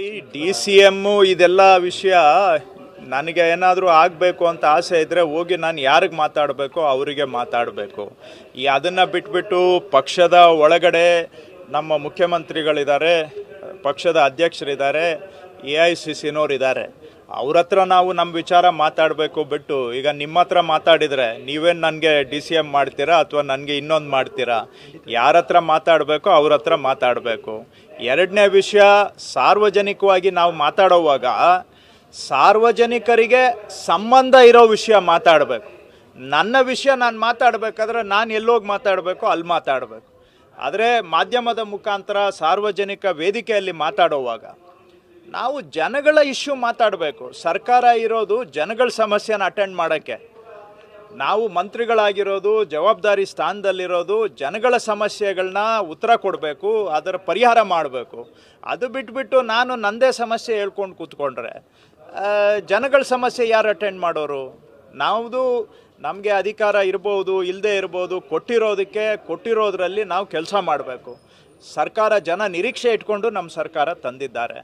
ನೋಡಿ, D C M ಇದೆಲ್ಲ ವಿಷಯ ನನಗೆ ಏನಾದರೂ ಆಗಬೇಕು ಅಂತ ಆಸೆ ಇದ್ದರೆ ಹೋಗಿ ನಾನು ಯಾರಿಗೆ ಮಾತಾಡಬೇಕು ಅವರಿಗೆ ಮಾತಾಡಬೇಕು. ಈ ಅದನ್ನು ಬಿಟ್ಬಿಟ್ಟು ಪಕ್ಷದ ಒಳಗಡೆ ನಮ್ಮ ಮುಖ್ಯಮಂತ್ರಿಗಳಿದ್ದಾರೆ, ಪಕ್ಷದ ಅಧ್ಯಕ್ಷರಿದ್ದಾರೆ, ಎ ಐ ಸಿ ಸಿನೋರಿದ್ದಾರೆ ಅವ್ರ ಹತ್ರ ನಾವು ನಮ್ಮ ವಿಚಾರ ಮಾತಾಡಬೇಕು ಬಿಟ್ಟು, ಈಗ ನಿಮ್ಮ ಹತ್ರ ಮಾತಾಡಿದರೆ ನೀವೇನು ನನಗೆ ಡಿ ಸಿ ಎಂ ಮಾಡ್ತೀರಾ ಅಥವಾ ನನಗೆ ಇನ್ನೊಂದು ಮಾಡ್ತೀರಾ? ಯಾರ ಹತ್ರ ಮಾತಾಡಬೇಕು ಅವ್ರ ಹತ್ರ ಮಾತಾಡಬೇಕು. ಎರಡನೇ ವಿಷಯ, ಸಾರ್ವಜನಿಕವಾಗಿ ನಾವು ಮಾತಾಡೋವಾಗ ಸಾರ್ವಜನಿಕರಿಗೆ ಸಂಬಂಧ ಇರೋ ವಿಷಯ ಮಾತಾಡಬೇಕು. ನನ್ನ ವಿಷಯ ನಾನು ಮಾತಾಡಬೇಕಾದ್ರೆ ನಾನು ಎಲ್ಲೋಗಿ ಮಾತಾಡಬೇಕು ಅಲ್ಲಿ ಮಾತಾಡಬೇಕು. ಆದರೆ ಮಾಧ್ಯಮದ ಮುಖಾಂತರ ಸಾರ್ವಜನಿಕ ವೇದಿಕೆಯಲ್ಲಿ ಮಾತಾಡುವಾಗ ನಾವು ಜನಗಳ ಇಶ್ಯೂ ಮಾತಾಡಬೇಕು. ಸರ್ಕಾರ ಇರೋದು ಜನಗಳ ಸಮಸ್ಯೆನ ಅಟೆಂಡ್ ಮಾಡೋಕ್ಕೆ. ನಾವು ಮಂತ್ರಿಗಳಾಗಿರೋದು, ಜವಾಬ್ದಾರಿ ಸ್ಥಾನದಲ್ಲಿರೋದು ಜನಗಳ ಸಮಸ್ಯೆಗಳನ್ನ ಉತ್ತರ ಕೊಡಬೇಕು, ಅದರ ಪರಿಹಾರ ಮಾಡಬೇಕು. ಅದು ಬಿಟ್ಬಿಟ್ಟು ನಾನು ನನ್ನದೇ ಸಮಸ್ಯೆ ಹೇಳ್ಕೊಂಡು ಕೂತ್ಕೊಂಡ್ರೆ ಜನಗಳ ಸಮಸ್ಯೆ ಯಾರು ಅಟೆಂಡ್ ಮಾಡೋರು? ನಾವುದು ನಮಗೆ ಅಧಿಕಾರ ಇರ್ಬೋದು ಇಲ್ಲದೆ ಇರ್ಬೋದು, ಕೊಟ್ಟಿರೋದಕ್ಕೆ, ಕೊಟ್ಟಿರೋದ್ರಲ್ಲಿ ನಾವು ಕೆಲಸ ಮಾಡಬೇಕು. ಸರ್ಕಾರ ಜನ ನಿರೀಕ್ಷೆ ಇಟ್ಕೊಂಡು ನಮ್ಮ ಸರ್ಕಾರ ತಂದಿದ್ದಾರೆ.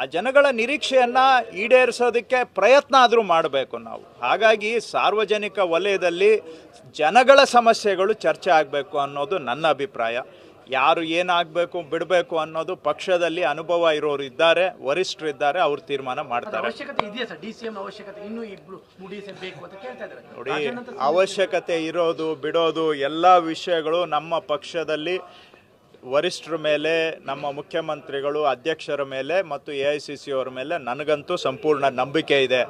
ಆ ಜನಗಳ ನಿರೀಕ್ಷೆಯನ್ನು ಈಡೇರಿಸೋದಕ್ಕೆ ಪ್ರಯತ್ನ ಆದರೂ ಮಾಡಬೇಕು ನಾವು. ಹಾಗಾಗಿ ಸಾರ್ವಜನಿಕ ವಲಯದಲ್ಲಿ ಜನಗಳ ಸಮಸ್ಯೆಗಳು ಚರ್ಚೆ ಆಗಬೇಕು ಅನ್ನೋದು ನನ್ನ ಅಭಿಪ್ರಾಯ. ಯಾರು ಏನಾಗಬೇಕು ಬಿಡಬೇಕು ಅನ್ನೋದು ಪಕ್ಷದಲ್ಲಿ ಅನುಭವ ಇರೋರು ಇದ್ದಾರೆ ವರಿಷ್ಠರು ಇದ್ದಾರೆ ಅವರು ತೀರ್ಮಾನ ಮಾಡ್ತಾರೆ. ನೋಡಿ ಅವಶ್ಯಕತೆ ಇರೋದು ಬಿಡೋದು ಎಲ್ಲ ವಿಷಯಗಳು ನಮ್ಮ ಪಕ್ಷದಲ್ಲಿ ವರಿಷ್ಠರ ಮೇಲೆ, ನಮ್ಮ ಮುಖ್ಯಮಂತ್ರಿಗಳು, ಅಧ್ಯಕ್ಷರ ಮೇಲೆ ಮತ್ತು ಎ ಐ ಸಿ ಮೇಲೆ ನನಗಂತೂ ಸಂಪೂರ್ಣ ನಂಬಿಕೆ ಇದೆ.